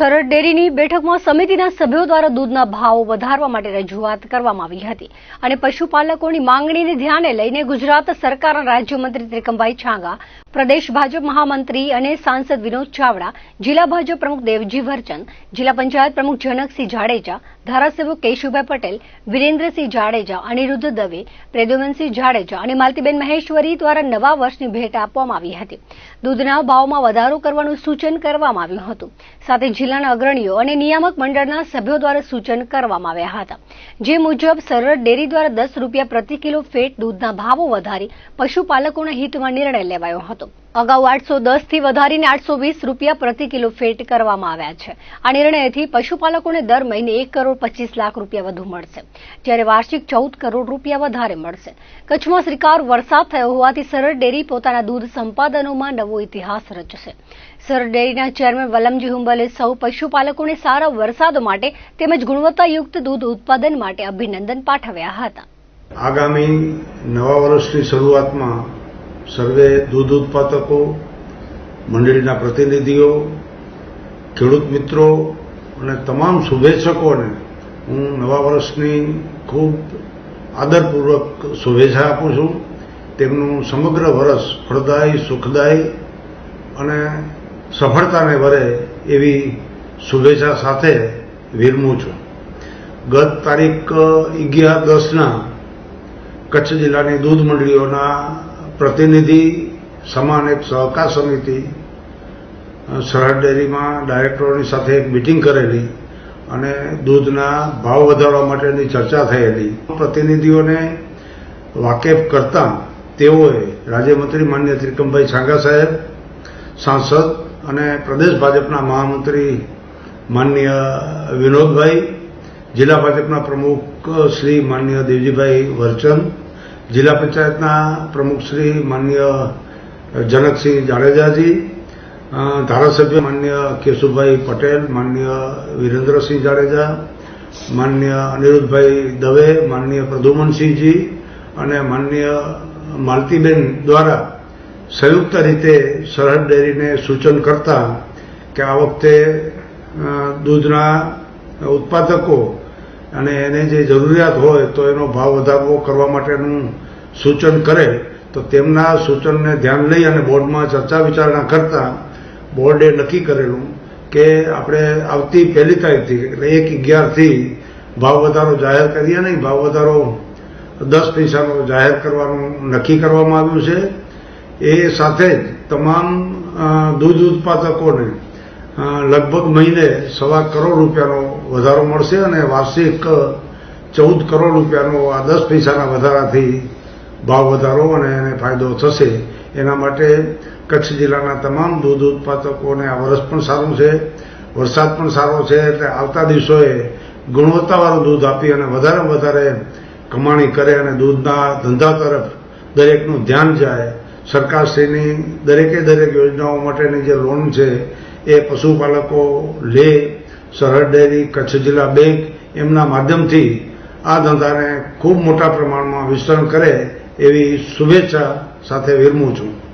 સરળ ડેરીની બેઠકમાં સમિતિના સભ્યો દ્વારા દૂધના ભાવો વધારવા માટે રજૂઆત કરવામાં આવી હતી અને પશુપાલકોની માંગણીને ધ્યાને લઈને ગુજરાત સરકારના રાજ્યમંત્રી ત્રિકમભાઈ છાંગા, પ્રદેશ ભાજપ મહામંત્રી અને સાંસદ વિનોદ ચાવડા, જિલ્લા ભાજપ પ્રમુખ દેવજી વરચંદ જિલ્લા પંચાયત પ્રમુખ જનકસિંહ જાડેજા ધારાસભ્યો કેશુભાઈ પટેલ, વિરેન્દ્રસિંહ જાડેજા, અનિરુદ્ધ દવે, પ્રદ્યુમનસિંહ જાડેજા અને માલતીબેન મહેશ્વરી દ્વારા નવા વર્ષની ભેટ આપવામાં આવી હતી. દૂધના ભાવમાં વધારો કરવાનું સૂચન કરવામાં આવ્યું હતું. સાથે જિલ્લાના અગ્રણીઓ અને નિયામક મંડળના સભ્યો દ્વારા સૂચન કરવામાં આવ્યા હતા. જે મુજબ સરળ ડેરી દ્વારા દસ રૂપિયા પ્રતિ કિલો ફેટ દૂધના ભાવો વધારી પશુપાલકોના હિતમાં નિર્ણય લેવાયો હતો. અગાઉ આઠસો દસથી વધારીને આઠસો વીસ રૂપિયા પ્રતિ કિલો ફેટ કરવામાં આવ્યા છે. આ નિર્ણયથી પશુપાલકોને દર મહિને એક કરોડ પચીસ લાખ રૂપિયા વધુ મળશે. જ્યારે વાર્ષિક ચૌદ કરોડ રૂપિયા વધારે મળશે. કચ્છમાં શ્રીકાર વરસાદ થયો હોવાથી સરળ ડેરી પોતાના દૂધ સંપાદનોમાં નવો ઇતિહાસ રચશે. સરળ ડેરીના ચેરમેન વલમજી હુંબલે સૌ પશુપાલકોને સારા વરસાદ માટે તેમજ ગુણવત્તાયુક્ત દૂધ ઉત્પાદન માટે અભિનંદન પાઠવ્યા હતા. આગામી નવા વર્ષની શરૂઆતમાં સર્વે દૂધ ઉત્પાદકો, મંડળીના પ્રતિનિધિઓ, ખેડૂત મિત્રો અને તમામ શુભેચ્છકોને હું નવા વર્ષની ખૂબ આદરપૂર્વક શુભેચ્છા આપું છું. તેમનું સમગ્ર વર્ષ ફળદાયી, સુખદાયી અને સફળતાને વરે એવી શુભેચ્છા સાથે વિરમું છું. ગત તારીખ અગિયાર દસના કચ્છ જિલ્લાની દૂધ મંડળીઓના પ્રતિનિધિ, સમાન એક સહકાર સમિતિ સરહદ ડેરીમાં ડાયરેક્ટરોની સાથે એક મિટિંગ કરેલી અને દૂધના ભાવ વધારવા માટેની ચર્ચા થયેલી. પ્રતિનિધિઓને વાકેફ કરતા તેઓએ રાજ્યમંત્રી માન્ય ત્રિકમભાઈ છાંગા સાહેબ, સાંસદ અને પ્રદેશ ભાજપના મહામંત્રી માન્ય વિનોદભાઈ, જિલ્લા ભાજપના પ્રમુખ શ્રી માન્ય દેવજીભાઈ વરચંદ જિલ્લા પંચાયતના પ્રમુખ શ્રી માન્ય જનકસિંહ જાડેજાજી ધારાસભ્ય માન્ય કેશુભાઈ પટેલ માન્ય વિરેન્દ્રસિંહ જાડેજા માન્ય અનિરુદ્ધભાઈ દવે માન્ય પ્રદ્યુમનસિંહજી અને માન્ય માલતીબેન દ્વારા સંયુક્ત રીતે સરહદ ડેરીને સૂચન કરતા કે આ વખતે દૂધના ઉત્પાદકો અને એને જે જરૂરિયાત હોય તો એનો ભાવ વધારવો કરવા માટેનું સૂચન કરે, તો તેમના સૂચનને ધ્યાન લઈ અને બોર્ડમાં ચર્ચા વિચારણા કરતા બોર્ડે નક્કી કરેલું કે આપણે આવતી પહેલી તારીખથી, એટલે એક અગિયારથી ભાવ વધારો જાહેર કરીએ નહીં, ભાવ વધારો દસ પૈસાનો જાહેર કરવાનું નક્કી કરવામાં આવ્યું છે. એ સાથે જ તમામ દૂધ ઉત્પાદકોને લગભગ મહિને સવા કરોડ રૂપિયાનો વધારો મળશે અને વાર્ષિક ચૌદ કરોડ રૂપિયાનો આ દસ પૈસાના વધારાથી ભાવ વધારો અને એને ફાયદો થશે, એના માટે કચ્છ જિલ્લાના તમામ દૂધ ઉત્પાદકોને આ વરસ પણ સારું છે. વરસાદ પણ સારો છે, એટલે આવતા દિવસોએ ગુણવત્તાવાળું દૂધ આપી અને વધારે વધારે કમાણી કરે અને દૂધના ધંધા તરફ દરેકનું ધ્યાન જાય. સરકારશ્રીની દરેકે દરેક યોજનાઓ માટેની જે લોન છે, એ પશુપાલકો લે, સરહદ ડેરી, કચ્છ જિલ્લા બેંક એમના માધ્યમથી આ ધંધાને ખૂબ મોટા પ્રમાણમાં વિસ્તરણ કરે એવી શુભેચ્છા સાથે વિરમું છું.